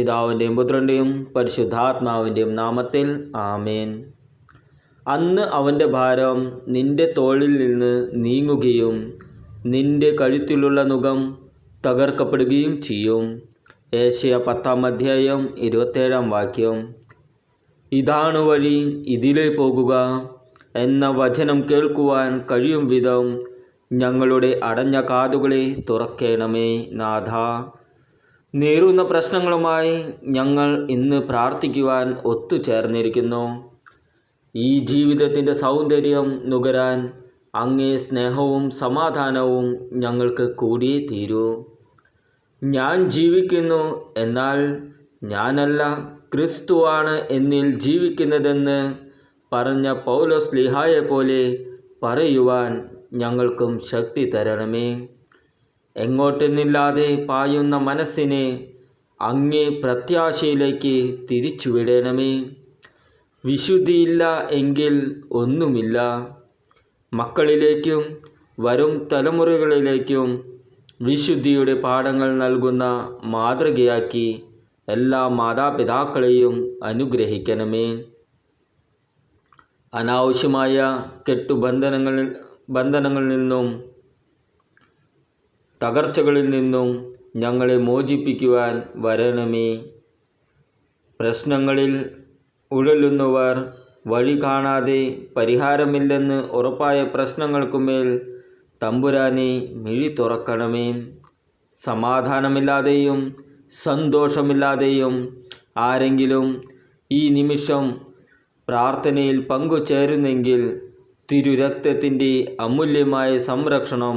പിതാവിന്റെയും പുത്രന്റെയും പരിശുദ്ധാത്മാവിന്റെയും നാമത്തിൽ ആമേൻ. അന്ന് അവന്റെ ഭാരം നിന്റെ തോളിൽ നിന്ന് നീങ്ങുകയും നിന്റെ കഴുത്തിലുള്ള മുഖം തകർക്കപ്പെടുകയും ചെയ്യും. ഏഷ്യ പത്താം അധ്യായം ഇരുപത്തേഴാം വാക്യം. ഇതാണ് വഴി ഇതിലേ പോകുക എന്ന വചനം കേൾക്കുവാൻ കഴിയും വിധം ഞങ്ങളുടെ അടഞ്ഞ കാതുകളെ തുറക്കേണമേ നാഥ. നേരുന്ന പ്രശ്നങ്ങളുമായി ഞങ്ങൾ ഇന്ന് പ്രാർത്ഥിക്കുവാൻ ഒത്തുചേർന്നിരിക്കുന്നു. ഈ ജീവിതത്തിന്റെ സൗന്ദര്യം നുകരാൻ അങ്ങേ സ്നേഹവും സമാധാനവും ഞങ്ങൾക്ക് കൂടിയേ തീരൂ ഞാൻ ജീവിക്കുന്നു എന്നാൽ ഞാനല്ല ക്രിസ്തുവാണ് എന്നിൽ ജീവിക്കുന്നതെന്ന് പറഞ്ഞ പൗലോസ് ലിഹായെ പോലെ പറയുവാൻ ഞങ്ങൾക്കും ശക്തി തരണമേ. എങ്ങോട്ടെന്നില്ലാതെ പായുന്ന മനസ്സിനെ അങ്ങേ പ്രത്യാശയിലേക്ക് തിരിച്ചുവിടണമേ. വിശുദ്ധിയില്ല എങ്കിൽ ഒന്നുമില്ല. മക്കളിലേക്കും വരും തലമുറകളിലേക്കും വിശുദ്ധിയുടെ പാഠങ്ങൾ നൽകുന്ന മാതൃകയാക്കി എല്ലാ മാതാപിതാക്കളെയും അനുഗ്രഹിക്കണമേ. അനാവശ്യമായ കെട്ടുബന്ധനങ്ങളിൽ ബന്ധനങ്ങളിൽ നിന്നും തകർച്ചകളിൽ നിന്നും ഞങ്ങളെ മോചിപ്പിക്കുവാൻ വരണമേ. പ്രശ്നങ്ങളിൽ ഉഴലുന്നവർ വഴി കാണാതെ പരിഹാരമില്ലെന്ന് ഉറപ്പായ പ്രശ്നങ്ങൾക്കുമേൽ തമ്പുരാനെ മിഴി തുറക്കണമേ. സമാധാനമില്ലാതെയും സന്തോഷമില്ലാതെയും ആരെങ്കിലും ഈ നിമിഷം പ്രാർത്ഥനയിൽ പങ്കുചേരുന്നെങ്കിൽ തിരുരക്തത്തിന്റെ അമൂല്യമായ സംരക്ഷണം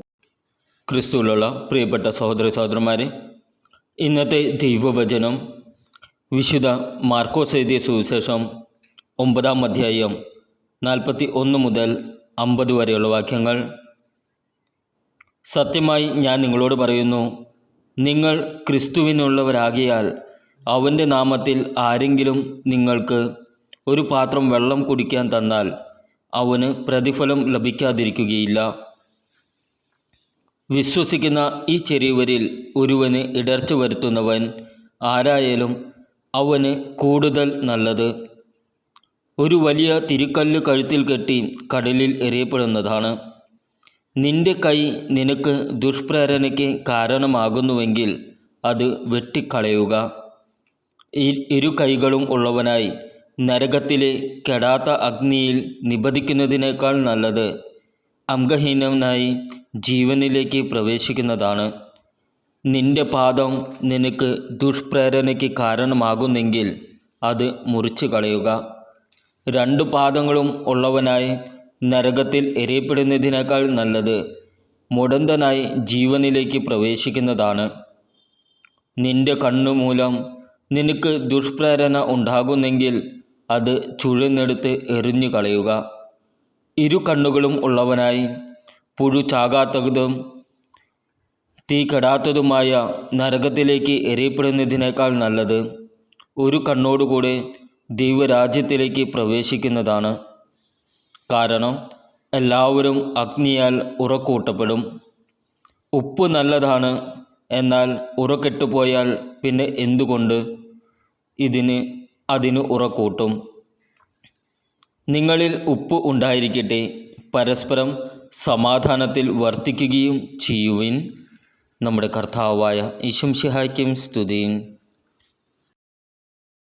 ക്രിസ്തുവിലുള്ള പ്രിയപ്പെട്ട സഹോദര സഹോദരന്മാരെ ഇന്നത്തെ ദൈവവചനം വിശുദ്ധ മാർക്കോസ് എഴുതിയ സുവിശേഷം ഒമ്പതാം അധ്യായം നാൽപ്പത്തി ഒന്ന് മുതൽ അമ്പത് വരെയുള്ള വാക്യങ്ങൾ. സത്യമായി ഞാൻ നിങ്ങളോട് പറയുന്നു നിങ്ങൾ ക്രിസ്തുവിനുള്ളവരാകിയാൽ അവന്റെ നാമത്തിൽ ആരെങ്കിലും നിങ്ങൾക്ക് ഒരു പാത്രം വെള്ളം കുടിക്കാൻ തന്നാൽ അവന് പ്രതിഫലം ലഭിക്കാതിരിക്കുകയില്ല. വിശ്വസിക്കുന്ന ഈ ചെറിയവരിൽ ഒരുവന് ഇടർച്ച വരുത്തുന്നവൻ ആരായാലും അവന് കൂടുതൽ നല്ലത്. ഒരു വലിയ തിരുക്കല്ല് കഴുത്തിൽ കെട്ടി കടലിൽ എറിയപ്പെടുന്നതാണ്. നിന്റെ കൈ നിനക്ക് ദുഷ്പ്രേരണയ്ക്ക് കാരണമാകുന്നുവെങ്കിൽ അത് വെട്ടിക്കളയുക. ഇരു കൈകളും ഉള്ളവനായി നരകത്തിലെ കെടാത്ത അഗ്നിയിൽ നിബദിക്കുന്നതിനേക്കാൾ നല്ലത് അംഗഹീനനായി ജീവനിലേക്ക് പ്രവേശിക്കുന്നതാണ്. നിന്റെ പാദം നിനക്ക് ദുഷ്പ്രേരണയ്ക്ക് കാരണമാകുന്നെങ്കിൽ അത് മുറിച്ചു കളയുക. രണ്ടു പാദങ്ങളും ഉള്ളവനായി നരകത്തിൽ എറിയപ്പെടുന്നതിനേക്കാൾ നല്ലത് മുടന്തനായി ജീവനിലേക്ക് പ്രവേശിക്കുന്നതാണ്. നിന്റെ കണ്ണു മൂലം നിനക്ക് ദുഷ്പ്രേരണ ഉണ്ടാകുന്നെങ്കിൽ അത് ചുഴന്നെടുത്ത് എറിഞ്ഞു കളയുക ഇരു കണ്ണുകളും ഉള്ളവനായി പുഴു ചാകാത്തതും തീ കെടാത്തതുമായ നരകത്തിലേക്ക് എറിയപ്പെടുന്നതിനേക്കാൾ നല്ലത് ഒരു കണ്ണോടുകൂടെ ദൈവരാജ്യത്തിലേക്ക് പ്രവേശിക്കുന്നതാണ്. കാരണം എല്ലാവരും അഗ്നിയാൽ ഉറക്കൂട്ടപ്പെടും. ഉപ്പ് നല്ലതാണ് എന്നാൽ ഉറക്കെട്ടുപോയാൽ പിന്നെ എന്തുകൊണ്ട്? ഇതിന് അതിന് ഉറക്കൂട്ടും. നിങ്ങളിൽ ഉപ്പ് ഉണ്ടായിരിക്കട്ടെ. പരസ്പരം സമാധാനത്തിൽ വർത്തിക്കുകയും ചെയ്യുവിൻ. നമ്മുടെ കർത്താവായ ഈശംഷിഹായ്ക്കും സ്തുതിയും.